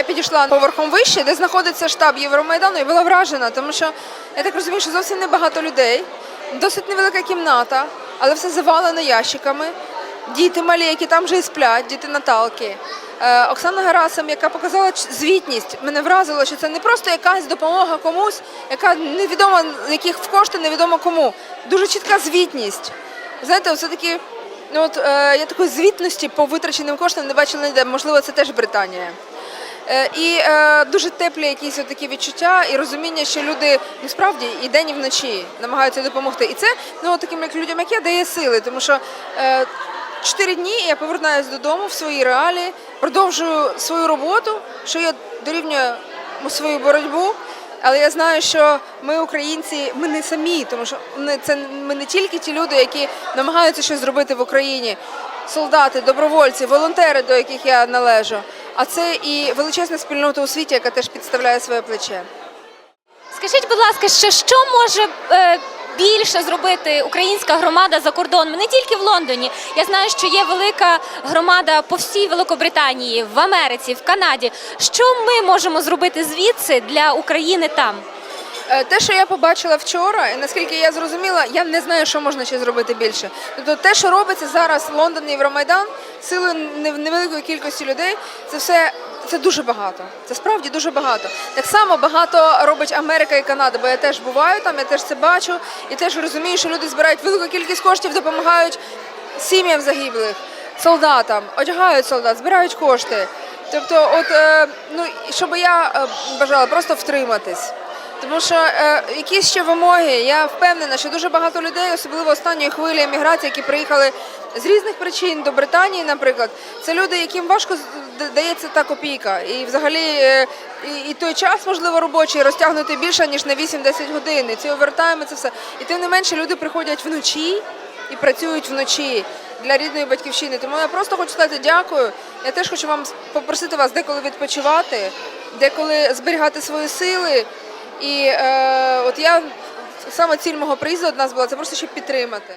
я підійшла поверхом вище, де знаходиться штаб Євромайдану, і була вражена, тому що я так розумію, що зовсім небагато людей, досить невелика кімната, але все завалено ящиками. Діти малі, які там вже і сплять, діти Наталки. Е, Оксана Гарасим, яка показала звітність, мене вразило, що це не просто якась допомога комусь, яка невідомо яких в кошти невідомо кому. Дуже чітка звітність. Знаєте, все таки, ну от е, я такої звітності по витраченим коштам не бачила ніде. Можливо, це теж Британія. Е, І е, дуже теплі якісь такі відчуття і розуміння, що люди ну справді і день, і вночі намагаються допомогти. І це ну таким як людям, як я, дає сили, тому що е, чотири дні я повертаюся додому в свої реалії, продовжую свою роботу, що я дорівнюю свою боротьбу. Але я знаю, що ми, українці, ми не самі, тому що це ми не тільки ті люди, які намагаються щось зробити в Україні, солдати, добровольці, волонтери, до яких я належу. А це і величезна спільнота у світі, яка теж підставляє своє плече. Скажіть, будь ласка, ще що може е, більше зробити українська громада за кордоном? Не тільки в Лондоні. Я знаю, що є велика громада по всій Великобританії, в Америці, в Канаді. Що ми можемо зробити звідси для України там? Е, Те, що я побачила вчора, і наскільки я зрозуміла, я не знаю, що можна ще зробити більше. Тобто, те, що робиться зараз Лондон і Євромайдан, сили невеликої кількості людей, це все це дуже багато. Це справді дуже багато. Так само багато робить Америка і Канада, бо я теж буваю там, я теж це бачу, і теж розумію, що люди збирають велику кількість коштів, допомагають сім'ям загиблих, солдатам, одягають солдат, збирають кошти. Тобто, от е, ну щоб я е, бажала просто втриматись. Тому що е, якісь ще вимоги, я впевнена, що дуже багато людей, особливо останньої хвилі еміграції, які приїхали з різних причин до Британії, наприклад, це люди, яким важко дається та копійка. І взагалі е, і, і той час, можливо, робочий розтягнути більше, ніж на 8-10 годин. І ці овертайми, це все. І тим не менше люди приходять вночі і працюють вночі для рідної батьківщини. Тому я просто хочу сказати дякую. Я теж хочу вам попросити вас деколи відпочивати, деколи зберігати свої сили. І е, от я саме ціль мого приїзду до нас була це просто щоб підтримати.